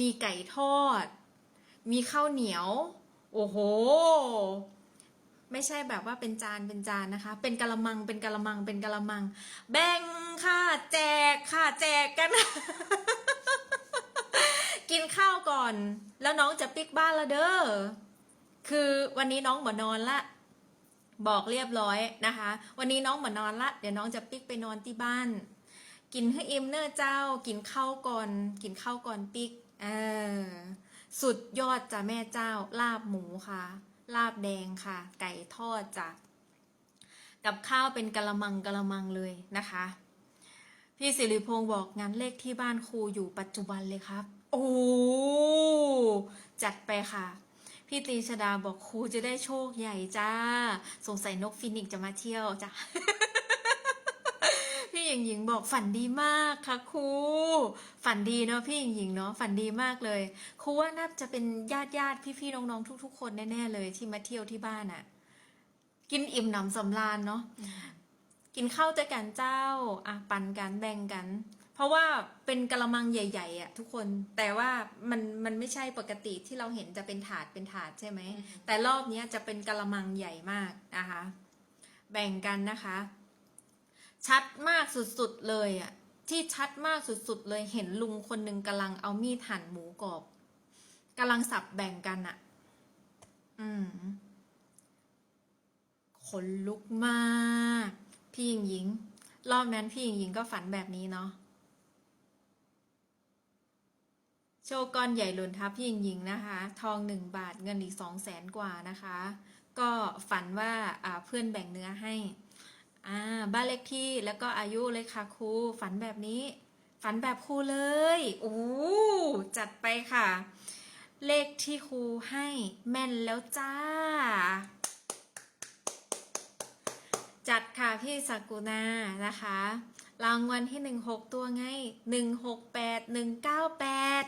มีไก่ทอด มีข้าวเหนียว โอ้โห ไม่ใช่แบบว่าเป็นจานเป็นจานนะคะ เป็นกะละมัง เป็นกะละมัง เป็นกะละมัง แบ่งค่ะแจกค่ะแจกกัน กินข้าวก่อน แล้วน้องจะปิกบ้านละเด้อ คือวันนี้น้องหมอนอนละบอกเรียบร้อยนะคะ วันนี้น้องหมอนอนละ เดี๋ยวน้องจะปิกไปนอนที่บ้าน กินให้อิ่มเนอเจ้า กินข้าวก่อน กินข้าวก่อนปิกเออสุดยอดจ้ะแม่เจ้า ลาบหมูค่ะ ลาบแดงค่ะ ไก่ทอดจ้ะกับข้าวเป็นกะละมังกะละมังเลยนะคะ พี่สิริพงศ์บอกงั้นเลขที่บ้านครูอยู่ปัจจุบันเลยครับ โอ้จัดไปค่ะ พี่ตีชดาบอกครูจะได้โชคใหญ่จ้า สงสัยนกฟินิกซ์จะมาเที่ยวจ้ะ หญิงหญิงบอกฝันดีมากค่ะครูฝันดีเนาะพี่หญิงหญิงเนาะฝันดีมากเลยครูว่าน่าจะเป็นญาติญาติพี่ๆน้องๆทุก ๆ คนแน่ๆเลยที่มาเที่ยวที่บ้านอะกินอิ่มหนำสำราญเนาะกินข้าวด้วยกันเจ้าอะปันกันแบ่งกัน เพราะว่าเป็นกะละมังใหญ่ๆอะทุกคนแต่ว่ามันมันไม่ใช่ปกติที่เราเห็นจะเป็นถาดเป็นถาดใช่ไหมอืมแต่รอบเนี้ยจะเป็นกะละมังใหญ่มากนะคะ แบ่งกันนะคะ ชัดมากสุดๆเลยอะที่ชัดมากสุดๆเลยเห็นลุงคนหนึ่งกำลังเอามีดหั่นหมูกรอบกำลังสับแบ่งกันอะอืมขนลุกมาก พี่หญิงหญิง รอบนั้นพี่หญิงหญิงก็ฝันแบบนี้เนาะโชว์ก้อนใหญ่หล่นทับพี่หญิงหญิงนะคะ ทองหนึ่งบาทเงินอีกสองแสนกว่านะคะ ก็ฝันว่าเพื่อนแบ่งเนื้อให้ อ่าบ้านเลขที่แล้วก็อายุเลยค่ะครูฝันแบบนี้ ฝันแบบครูเลยโอ้จัดไปค่ะ เลขที่ครูให้แม่นแล้วจ้า จัดค่ะพี่สักุณานะคะ รางวัลที่หนึ่งหกตัวไงหนึ่งหกแปดหนึ่งเก้าแปด